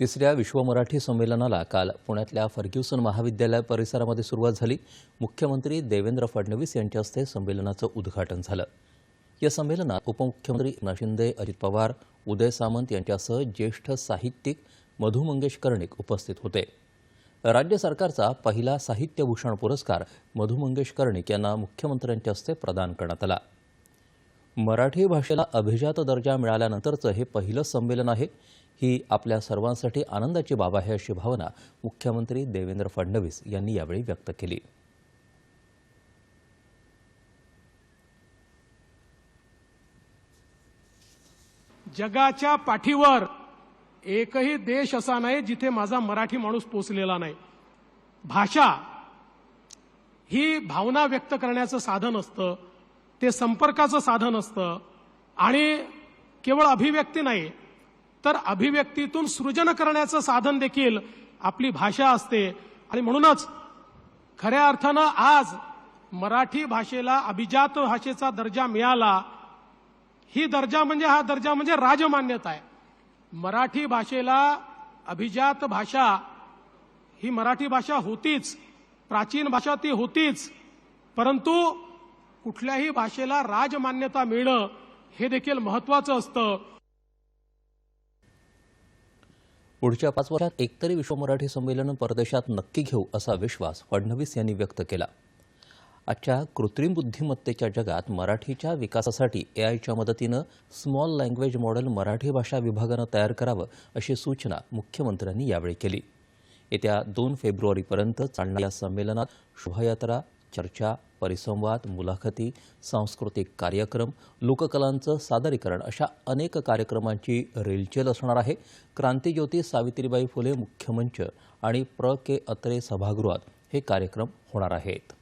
तिसऱ्या विश्व मराठी संमेलनाला काल पुण्यातल्या फर्ग्युसन महाविद्यालय परिसरामध्ये सुरुवात झाली. मुख्यमंत्री देवेंद्र फडणवीस यांच्या हस्ते संमेलनाचं उद्घाटन झालं. या संमेलनात उपमुख्यमंत्री एकनाथ शिंदे अजित पवार उदय सामंत यांच्यासह ज्येष्ठ साहित्यिक मधु मंगेश कर्णिक उपस्थित होते. राज्य सरकारचा पहिला साहित्यभूषण पुरस्कार मधु मंगेश कर्णिक यांना मुख्यमंत्र्यांच्या हस्ते प्रदान करण्यात आला. मराठी भाषेला अभिजात दर्जा मिळाल्यानंतरचं हे पहिलं संमेलन आहे. ही आपल्या सर्वांसाठी आनंदाची बाब आहे अशी भावना मुख्यमंत्री देवेंद्र फडणवीस यांनी यावेळी व्यक्त केली. जगाच्या पाठीवर एकही देश असा नाही जिथे माझा मराठी माणूस पोचलेला नाही. भाषा ही भावना व्यक्त करण्याचं साधन असतं. ते संपर्काचं साधन असतं. आणि केवळ अभिव्यक्ती नाही तर अभिव्यक्तीतून सृजन करण्याचं साधन देखील आपली भाषा असते. आणि म्हणूनच खऱ्या अर्थानं आज मराठी भाषेला अभिजात भाषेचा दर्जा मिळाला. ही दर्जा म्हणजे हा दर्जा म्हणजे राजमान्यता आहे. मराठी भाषेला अभिजात भाषा ही मराठी भाषा होतीच प्राचीन भाषा ती होतीच परंतु कुठल्याही भाषेला राजमान्यता मिळणं हे देखील महत्वाचं असतं. पुढच्या पाच वर्षात एकतरी विश्व मराठी संमेलन परदेशात नक्की घेऊ असा विश्वास फडणवीस यांनी व्यक्त केला. आजच्या कृत्रिम बुद्धिमत्तेच्या जगात मराठीच्या विकासासाठी एआयच्या मदतीनं स्मॉल लँग्वेज मॉडेल मराठी भाषा विभागानं तयार करावं अशी सूचना मुख्यमंत्र्यांनी यावेळी केली. येत्या दोन फेब्रुवारीपर्यंत चालणाऱ्या संमेलनात शोभायात्रा चर्चा परिसंवाद मुलाखती सांस्कृतिक कार्यक्रम लोककलांचं सादरीकरण अशा अनेक कार्यक्रमांची रेलचेल असणार आहे. क्रांतीज्योती सावित्रीबाई फुले मुख्यमंच आणि प्र. के. अत्रे सभागृहात हे कार्यक्रम होणार आहेत.